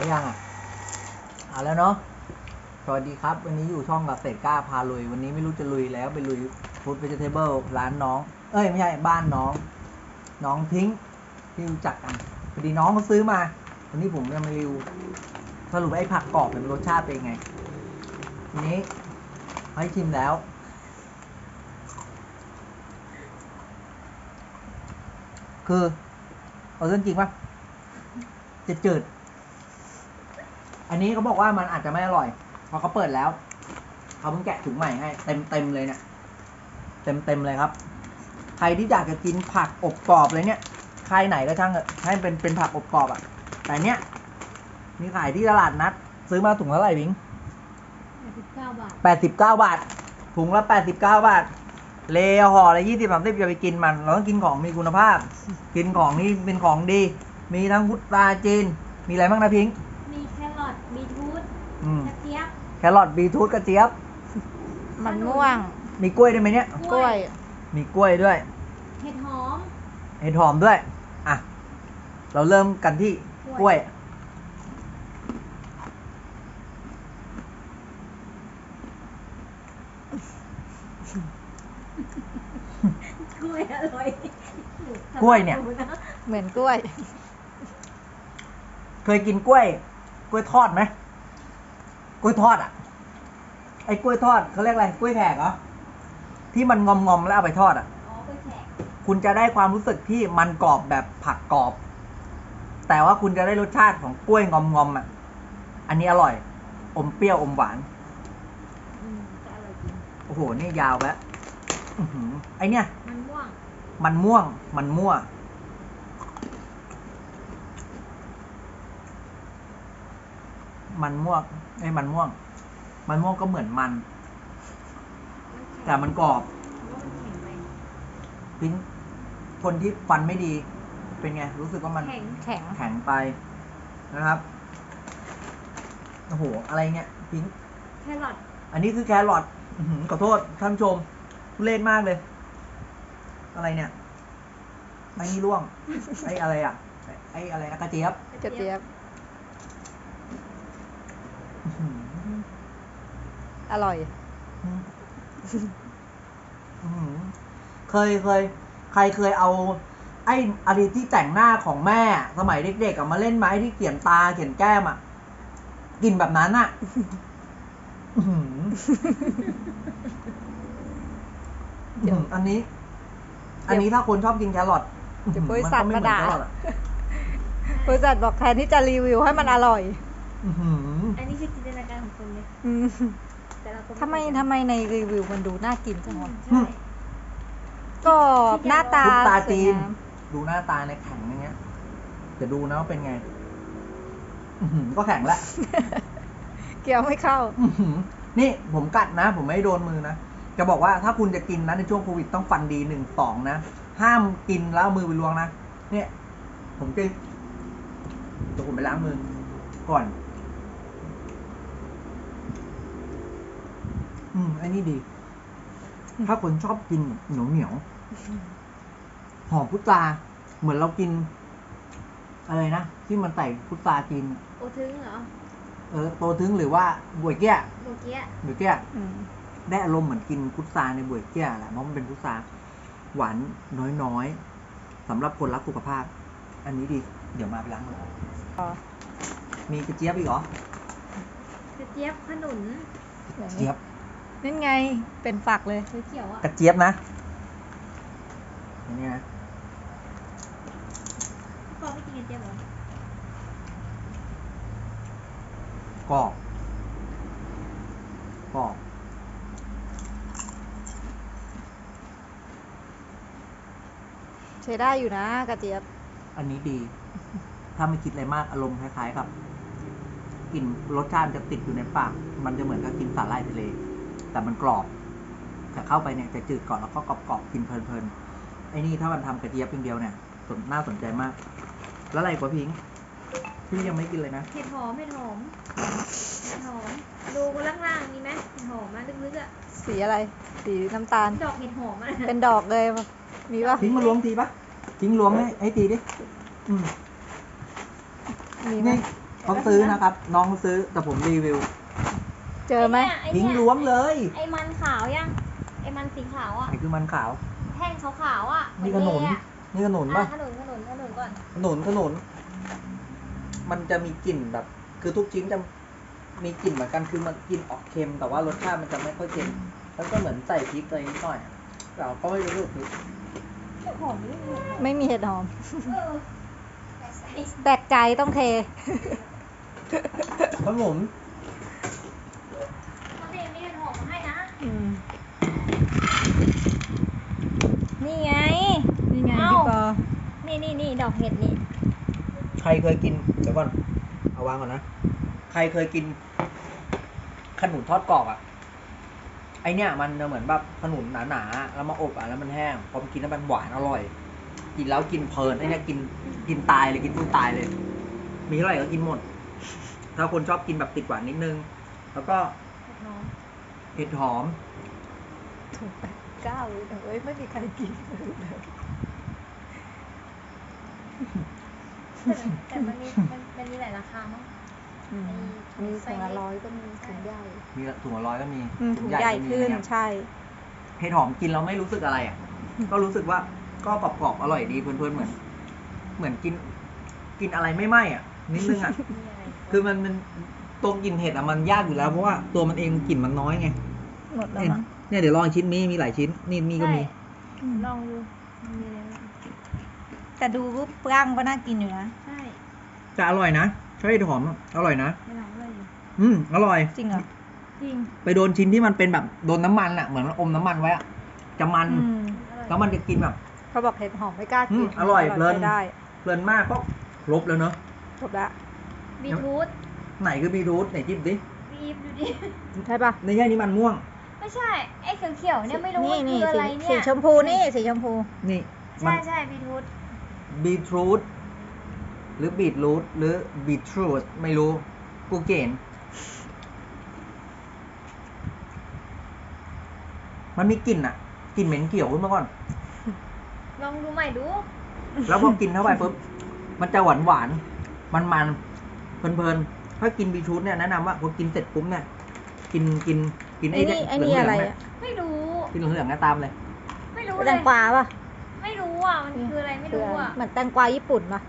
เอายังอะเอาแล้วเนาะสวัสดีครับ วันนี้อยู่ช่องกับเศษก้าพาลุย วันนี้ไม่รู้จะลุยแล้วไปลุยฟู้ดเวจเทเบิลร้านน้อง เอ้ย ไม่ใช่ บ้านน้อง น้องพิงค์ที่รู้จักกันพอดีน้องเขาซื้อมา วันนี้ผมจะมารีวิวสรุปไอ้ผักกรอบเป็นรสชาติเป็นไงทีนี้ให้ชิมแล้ว คือ เอาเรื่องจริงปะจะจืด อันนี้เขาบอกว่ามันอาจจะไม่อร่อยเพราะเขาเปิดแล้วเขาเพิ่งแกะถุงใหม่ให้เต็มเต็มๆเลยเนี่ยเต็มเต็มๆเลยครับใครที่อยากจะกินผักอบกรอบเลยเนี่ยใครไหนก็ช่างเถอะให้เป็นเป็นผักอบกรอบอะ่ะ แต่เนี้ยมีขายที่ตลาดนัด ซื้อมาถุงเท่าไหร่พิงสิบเก้าบาทแปดสิบเก้าบาทถุงละแปดสิบเก้าบาท เลห่อละยี่สิบสามสิบอย่าไปกินมัน เราต้องกินของมีคุณภาพ กินของนี่เป็นของดี มีทั้งพุทราจีน มีอะไรบ้างนะพิงค์มีแครอทบีทรูท อืม กระเจี๊ยบ แครอทบีทรูทกระเจี๊ยบ มันม่วง มีกล้วยด้วยไหมเนี่ย กล้วย มีกล้วยด้วย เห็ดหอม เห็ดหอมด้วย อะ เราเริ่มกันที่กกล้ล้วยวย กล้วยอร่อยกล้วยเนี่ย เหมือนกล้วย เคยกินกล้วย กล้วยทอดไหม กล้วยทอดอะ ไอ้กล้วยทอดเขาเรียกอะไรกล้วยแขกเหรอที่มันงอมๆแล้วเอาไปทอดอะ อ๋อกล้วยแขกคุณจะได้ความรู้สึกที่มันกรอบแบบผักกรอบ แต่ว่าคุณจะได้รสชาติของกล้วยงอมๆอะ อันนี้อร่อย อมเปรี้ยวอมหวาน อืมจะอร่อยจริง โอ้โห นี่ยาวแล้วอื้อหือไอเนี่ย มันม่วงมันม่วง มันมั่ว มันม่วงไอ้ยมันม่วง มันม่วงก็เหมือนมัน แต่มันกรอบว่ามันแข็งไปพิงคนที่ฟันไม่ดี เป็นไง รู้สึกว่ามันแข็งแข็งแข็งไปนะครับโอ้โหอะไรเงี้ยพิงแครอทอันนี้คือแครอทอื้อหือขอโทษท่านผู้ชมทุเล่นมากเลย อะไรเนี่ยไอ้นี่ร่วงไอ้อะไรอะไอ้อะไรนะกระเจี๊ยบกระเจี๊ยบ อื้อหืออร่อยอื้อหือเคยเคย ใครเคยเอา ไอ้อะไรที่แต่งหน้าของแม่ สมัยเด็กๆอะมาเล่นไหมที่เขียนตาเขียนแก้มอะกลินแบบนั้นอะอื้อหืออื้อหืออันนี้ อันนี้ถ้าคนชอบกินแครอทเดี๋ยวบริษัทนก็มาไเหอนด่าแครอทอะบริษัทบอกแทนที่จะรีวิวให้มันอร่อย อื้ อหืออันนี้คือจินตนาการของคนเลยอืมแต่เราก็ทำไมทำไมในรีวิวมันดูน่ากินจังอืวะมใช่กรอบหน้าตาลูกตาสวยจีน งามดูหน้าตาในแข็งอย่างเงี้ยจะดูนะว่าเป็นไง อื้อหือก็แข็งละเกี่ยวไม่เข้า อื้อหือนี่ผมกัดนะ ผมไม่โดนมือนะ จะบอกว่าถ้าคุณจะกินนะในช่วงโควิดต้องฟันดีหนึ่งสองนะ ห้ามกินแล้วเอามือไปล้วงนะ เนี่ย ผมจะเดี๋ยวผมไปล้างมือ ก่อน อืมอันนี้ดี ถ้าคนชอบกินเหนียวเหนียวๆหอมพุทราเหมือนเรากิน อะไรนะ ที่มันใส่พุทราจีนโอทึงเหรอ เออโตถึงหรือว่าบวยเกี้ยโมเกียะบวยเกี้ยอืมได้อารมณ์เหมือนกินพุทราในบวยเกี้ยแหละเพราะมันเป็นพุทราหวานน้อยๆสำหรับคนรักสุขภาพ อันนี้ดี เดี๋ยวมาไปล้างมืออ๋อมีกระเจี๊ยบอีกเหรอ กระเจี๊ยบขนุนอย่างเจี๊นี้ยบ นั่นไงเป็นฝักเลยเขียวๆอะกระเจี๊ยบนะอันนี้นะพ่อไม่กินกระเจี๊ยบเหรอกรอบกรอบใช้ได้อยู่นะกระเจี๊ยบ อันนี้ดี ถ้าไม่คิดอะไรมากอารมณ์คล้ายๆกับกลิ่นรสชาติจะติดอยู่ในปาก มันจะเหมือนกับกินสาหร่ายทะเล แต่มันกรอบแต่เข้าไปเนี่ยจะจืดก่อนแล้วก็กรอบๆกินเพลินๆไอ้นี่ถ้ามันทำกระเจี๊ยบอย่างเดียวเนี่ยสนน่าสนใจมาก แล้วอะไรกว่าพิงค์พี่ยังไม่กินเลยนะเห็ดหอมเห็ดหอมเห็ดหอมดูล่างๆมีไหมเห็ดหอมอะลึกๆอะสีอะไร สีน้ำตาล ดอกเห็ดหอมอะเป็นดอกเลยมีปะพิงค์มาล้วงทีปะพิงค์ล้วงให้ให้ทีดิอืมมีไหมนี่เขาซื้อนะครับ น้องเขาซื้อแต่ผมรีวิว เจอไหม อ้ทิ้งเนี่ยล้วมเลยไอ้มันขาวยัง ไอ้มันสีขาวอะ ไหนคือมันขาว แท่งขาวๆอะนี่ขนุนเหมือนี่ขนุนเลป่ะอะอะขนุนขนุนขนุนก่อน ขนุนขนุน มันจะมีกลิ่นแบบ คือทุกชิ้นจะมีกลิ่นเหมือนกันคือมันกลิ่นออกเค็ม แต่ว่ารสชาติมันจะไม่ค่อยเค็มแล้วก็เหมือนใส่พริกอะไรนิดหน่อยอะแต่เราก็ไม่รู้สึกพริกหอมนี่เหรอไม่มีเห็ดหอมเออแตกใจต้องเท ขนุนมันเองนี่หอมมาให้นะ อืม นี่ไง นี่ไงเอ้า พี่ปอนี่นี่นี่ดอกเห็ดนี่ ใครเคยกินเดี๋ยวก่อน เอาวางก่อนนะ ใครเคยกิน ขนุนทอดกรอบอะ ไอเนี้ยมันจะเหมือนแบบขนุนหนาๆ แล้วมาอบอะ แล้วมันแห้ง พอมันกินแล้วมันหวานอร่อย กินแล้วกินเพลินไอเนี้ยกินกินตายเลยกินสู้ตายเลย มีเท่าไหร่ก็กินหมด ถ้าคนชอบกินแบบติดหวานนิดนึง แล้วก็หอมเห็ดหอม ถูกแปด เก้าเลยแต่เอ้ยไม่มีใครกินเลยแต่แต่มันมีมันมันมีหลายราคามั้งอืมมีถุงละร้อยก็มีถุงใหญ่มีถุงละร้อยก็มีอืมถุงใหญ่ก็มีขึ้นนะครับใช่เห็ดหอมกินแล้วไม่รู้สึกอะไรอะ ก็รู้สึกว่าก็กรอบๆอร่อยดีเพื่อนๆเหมือน เหมือนกิน กินอะไรไม่ไหม้อะนิดนึงอะมีอะไรคือมันมันตัวกลิ่นเห็ดอะมันยากอยู่แล้วเพราะว่าตัวมันเองกลิ่นมันน้อยไงหมดแล้วเนี่ยมั้ง เนี่ยเดี๋ยวลองชิ้นนี้มีหลายชิ้น นี่มีก็มีอืมลองดูมันมีอะไรบ้างแต่ดูรูปร่างก็น่ากินอยู่นะ ใช่จะอร่อยนะใช่เห็ดหอมอะอร่อยนะไม่ลองเลยอยู่อืมอร่อย จริงเหรอจริงไปโดนชิ้นที่มันเป็นแบบโดนน้ำมันอะเหมือนมันอมน้ำมันไว้อะจะมันอืมแล้วมันจะกินแบบ เขาบอกเห็ดหอมไม่กล้าอืกิมอร่อยเพลินใช้ได้เพลินมากก็ครบแล้วเนอะจบละบีทรูทไหนคือบีทรูทไหนจิ้มดิบีฟดูดิใช่ปะในแค่นี้มันม่วง ไม่ใช่ ไอ้เขียวๆเนี่ยไม่รู้นี่ว่านี่คืออะไรสีเนี่สียชมพูนี่สีชมพู นี่มัใช่นใช่บีทรูทบีทรูทหรือบีทรูทหรือบีทรูทไม่รู้ กูเก่งมันมีกลิ่นอะกลิ่นเหม็นเขียวขึ้นมาก่อน ลองดูใหม่ดู แล้วพอกินเข้าไปปุ๊บ มันจะหวานหวานมันมันเพลินเพลินๆถ้ากินบีทรูทเนี่ยแนะนำว่าพอกินเสร็จปุ๊บเนี่ย กินกิน กินไอ้นี่ไอ้นี่อะไรเหลืงๆอะไม่รู้ กินเหลืองๆเนี่ยตามเลย ไม่รู้แตเลยงกวาปะไม่รู้อะมันคืออะไรไม่รู้อะเหมือนแตงกวาญี่ปุ่นปะ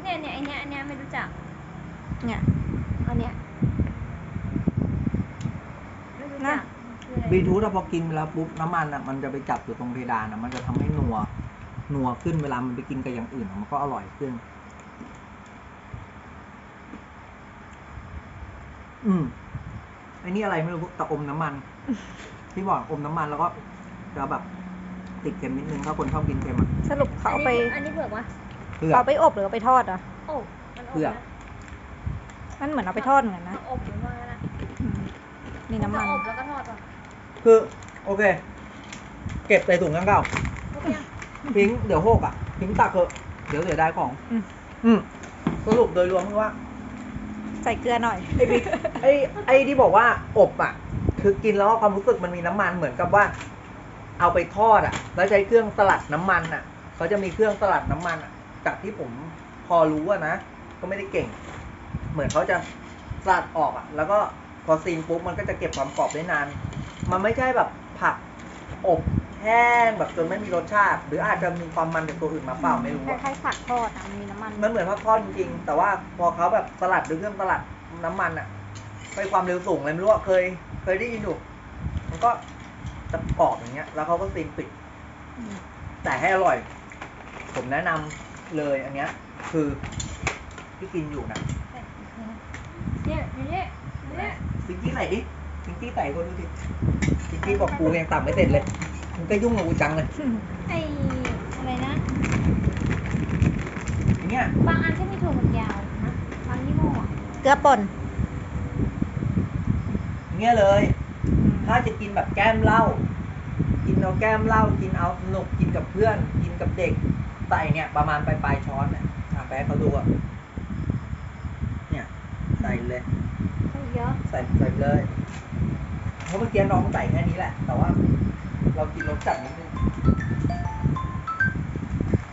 เนี่ยเนี่ยไอเนี้ยอันเนี้ยไม่รู้จักเนี่ยอันเนี้ยไม่รู้จักคืออะไรบีทรูทอะพอกินไปแล้วปุ๊บน้ำมันอะมันจะไปจับอยู่ตรงเพดานอะมันจะทำให้นัวนัวขึ้นเวลามันไปกินกับอย่างอื่นอะมันก็อร่อยขึ้น อืมไอ้นี่อะไรไม่รู้แต่อมน้ำมัน ที่บอกอมน้ำมันแล้วก็จะแบบติดเค็มนิดนึงถ้าคนชอบกินเค็มอะสรุปเขาเอาไปอันนี้เผือกวะเพื่อเอาไปอบหรือเอาไปทอดอะโอ้มันอบเผือกนะมันเหมือนเอาไปทอดเหมือนกันนะมันอบหรือว่าอะไรนะอืมมีน้ำมัน จะอบแล้วก็ทอดป่ะคือ โอเค เก็บใส่ถุงข้างเก่าครบยังทิ้งเดี๋ยวโหกอะทิ้งตักเถอะเดี๋ยวเสียดายของ อืม อืมสรุปโดยรวมคือว่าใส่เกลือหน่อย ไอ้บิ๊กไอ้ไอ้ที่บอกว่าอบอะ คือกินแล้วความรู้สึกมันมีน้ำมันเหมือนกับว่า เอาไปทอดอะ แล้วใช้เครื่องสลัดน้ำมันอะเขาจะมีเครื่องสลัดน้ำมันอะจากที่ผมพอรู้อะนะก็ไม่ได้เก่ง เหมือนเขาจะสลัดออกอะ แล้วก็พอซีนปุ๊บมันก็จะเก็บความกรอบได้นาน มันไม่ใช่แบบผักอบ แห้งแบบจนไม่มีรสชาติ หรืออาจจะมีความมันจากตัวอื่นมาเปล่าไม่รู้คอะล้ายๆผักทอดอะมีน้ำมันมันเหมือนผักทอดจริงๆแต่ว่าพอเขาแบบสลัดด้วยเครื่องสลัดน้ำมันอะไปความเร็วสูงเลยไม่รู้อะเคย เคยได้ยินอยู่ มันก็จะกรอบอย่างเงี้ย แล้วเขาก็ซีนปิด อืมแต่ให้อร่อย ผมแนะนำเลยอันเนี้ย คือที่กินอยู่นะเนี่ยอย่างเนี่ยอย่างเนี่ยซิงกี้ไหนดิซิงกี้ใส่คนดูดิซิงกี้บอกกูยังตักไม่เสร็จเลย มึงก็ยุ่งกับกูจังเลยไออะไรนะ อย่างเงี้ยบางอันที่มีถั่วฝักยาวนะบางยี่ห้ออะเกลือป่นอย่างเงี้ยเลย ถ้าจะกินแบบแก้มเหล้ากินเอาแก้มเหล้ากินเอาสนุกกินกับเพื่อน กินกับเด็กใส่เนี่ย ประมาณปลายปลายๆช้อนเนี่ยอะแป๊ะเขาดูอะเนี่ยใส่เลยใช่เยอะ ใส่ใส่เลย เพราะเมื่อกี้น้องใส่แค่นี้แหละ แต่ว่า เรากินรสจัดนิดนึง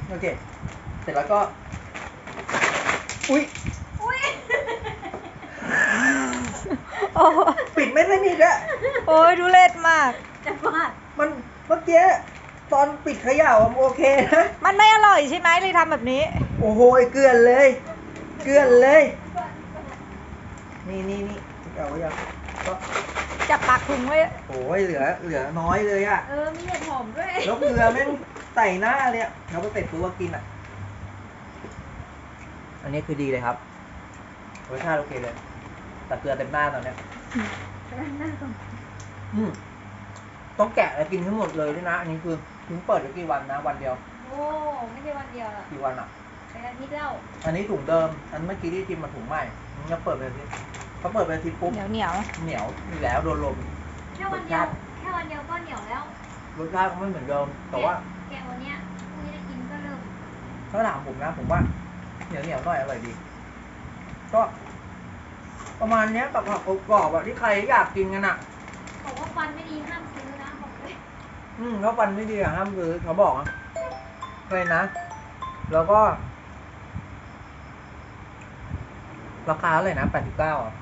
โอเค เสร็จแล้วก็ อุ้ยอุ้ยโอ้ปิดไม่ได้นิทอะโอ้ยดูเล็ดมาก จะว่ามันเมื่อกี้ตอนปิดขย่าอะโอเคนะ มันไม่อร่อยใช่ไหมเลยทำแบบนี้ โอ้โหเกลือนเลย เกลือนเลย นี่นี่นี่เอาไว้ยังก็จะปากถุงไว้ ยเหลือเหลือน้อยเลยอะเออ มีเห็ดหอมด้วยแล้วเกลือแม่งใส่หน้าเลยอะแล้วก็เป็ดตัวกินอะอันนี้คือดีเลยครับรสชาติโอเคเลย แต่เกลือเต็มหน้าตอนเนี้ยไปด้านหน้าก่อนอืมต้องแกะแล้วกินทั้งหมดเลยด้วยนะอันนี้คือเพิ่งเปิดได้กี่วันนะวันเดียวโอ้ ไม่ใช่วันเดียวหรอกกี่วันอะเป็นอาทิตย์แล้วอันนี้ถุงเดิม อันเมื่อกี้ที่กินมาถุงใหม่มันจะเปิดเป็นอาทิตย์เขาเปิดเป็นอาทิตย์ปุ๊บเหนียวเหนียวเหนียวอีกแล้วโดนลม แค่วันเดียวแค่วันเดียวก็เหนียวแล้วรสชาติก็ไม่เหมือนเดิม แต่ว่าแกะวันเนี้ยพรุ่งนี้ได้กินก็เริ่มถ้าถามผมนะผมว่าเหนียวเหนียวๆหน่อยอร่อยดี ก็ ประมาณเนี้ยกับผักกรอบๆอะที่ใครอยากกินกันอะบอกว่าฟันไม่ดีห้ามซื้อนะบอกเลยอืมถ้าฟันไม่ดีอะห้ามซื้อเขาบอกอะเลยนะ แล้วก็ ราคาเท่าไหร่นะแปดสิบเก้าอะ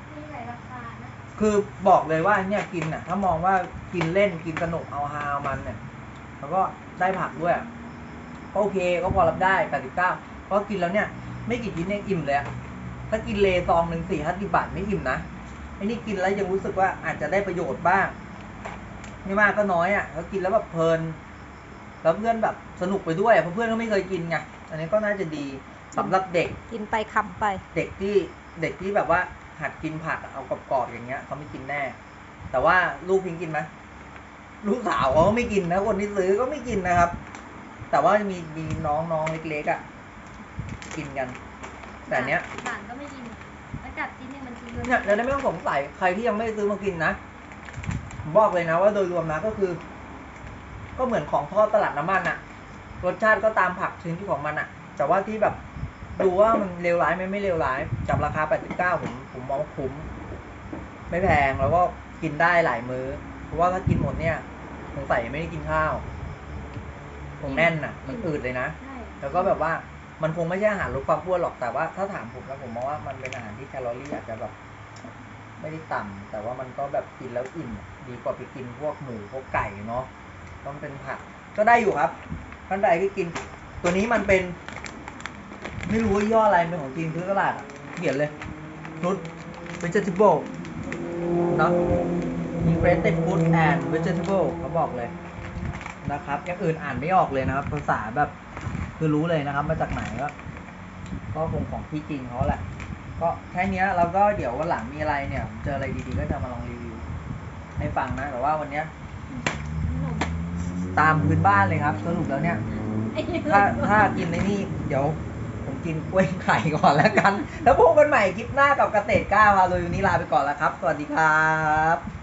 คือบอกเลยว่าเนี่ยกินอะ ถ้ามองว่ากินเล่นกินสนุกเอาฮาเอามันเนี่ยแล้วก็ได้ผักด้วยอะก็โอเคก็พอรับได้แปดสิบเก้าเพราะกินแล้วเนี่ย ไม่กี่ชิ้นเองอิ่มเลยอะถ้ากินเลซองหนึ่งสี่ห้าสิบบาทไม่อิ่มนะไอ้นี่กินแล้วยังรู้สึกว่าอาจจะได้ประโยชน์บ้าง ไม่มากก็น้อยอะแล้วกินแล้วแบบเพลิน แล้วเพื่อนแบบสนุกไปด้วยอะเพราะเพื่อนก็ไม่เคยกินไงอันนี้ก็น่าจะดีสำหรับเด็กกินไปคำไป เด็กที่เด็กที่แบบว่า หัดกินผักอะเอากรอบๆอย่างเงี้ยเขาไม่กินแน่ แต่ว่าลูกพิงกินไหมลูกสาวเขาก็ไม่กินนะคนที่ซื้อก็ไม่กินนะครับ แต่ว่ามีมีน้องน้องเล็กๆอะกินกัน แต่เนี้ยหลานก็ไม่กินแล้วกัดชิ้นหนึงมันชิ้นเดียวเนี่ยจะได้ไม่ต้องสงสัยใครที่ยังไม่ได้ซื้อมากินนะผมบอกเลยนะว่าโดยรวมนะก็คือ ก็เหมือนของทอดตลาดน้ำมันอะรสชาติก็ตามผักชนิดของมันอะแต่ว่าที่แบบ ดูว่ามันเลวร้ายไหมไม่เลวร้ายกับราคา 89 ผมผมมองว่าคุ้ม ไม่แพงแล้วก็กินได้หลายมื้อ เพราะว่าถ้ากินหมดเนี่ยสงสัยไม่ได้กินข้าวคงแน่นอะมันอืดเลยนะ ใช่แล้วก็แบบว่ามันคงไม่ใช่อาหารลดความอ้วนหรอกแต่ว่าถ้าถามผมนะผมมองว่ามันเป็นอาหารที่แคลอรี่อาจจะแบบ ไม่ได้ต่ำแต่ว่ามันก็แบบกินแล้วอิ่มดีกว่าไปกินพวกหมูพวกไก่เนาะต้องเป็นผักก็ได้อยู่ครับท่านใดที่กิน ตัวนี้มันเป็น ไม่รู้ว่าย่ออะไรเป็นของจีนซื้อตลาดอะเขียนเลยนุช vegetable เนาะ integrated food and vegetable เขาบอกเลยนะครับอย่างอื่นอ่านไม่ออกเลยนะครับ ภาษาแบบคือรู้เลยนะครับ มาจากไหนก็ก็คงของที่จีนเขาแหละ ก็แค่นี้เราก็เดี๋ยววันหลังมีอะไรเนี่ยเจออะไรดีๆก็จะมาลองรีวิว ให้ฟังนะ แต่ว่าวันเนี้ยตามพื้นบ้านเลยครับ สรุปแล้วเนี่ย ถ้าถ้ากินในนี่เดี๋ยว กินกล้วยไข่ก่อนแล้วกัน แล้วพบกันใหม่คลิปหน้ากับเกษตรก้าพาลุยวันนี้ลาไปก่อนแล้วครับ สวัสดีครับ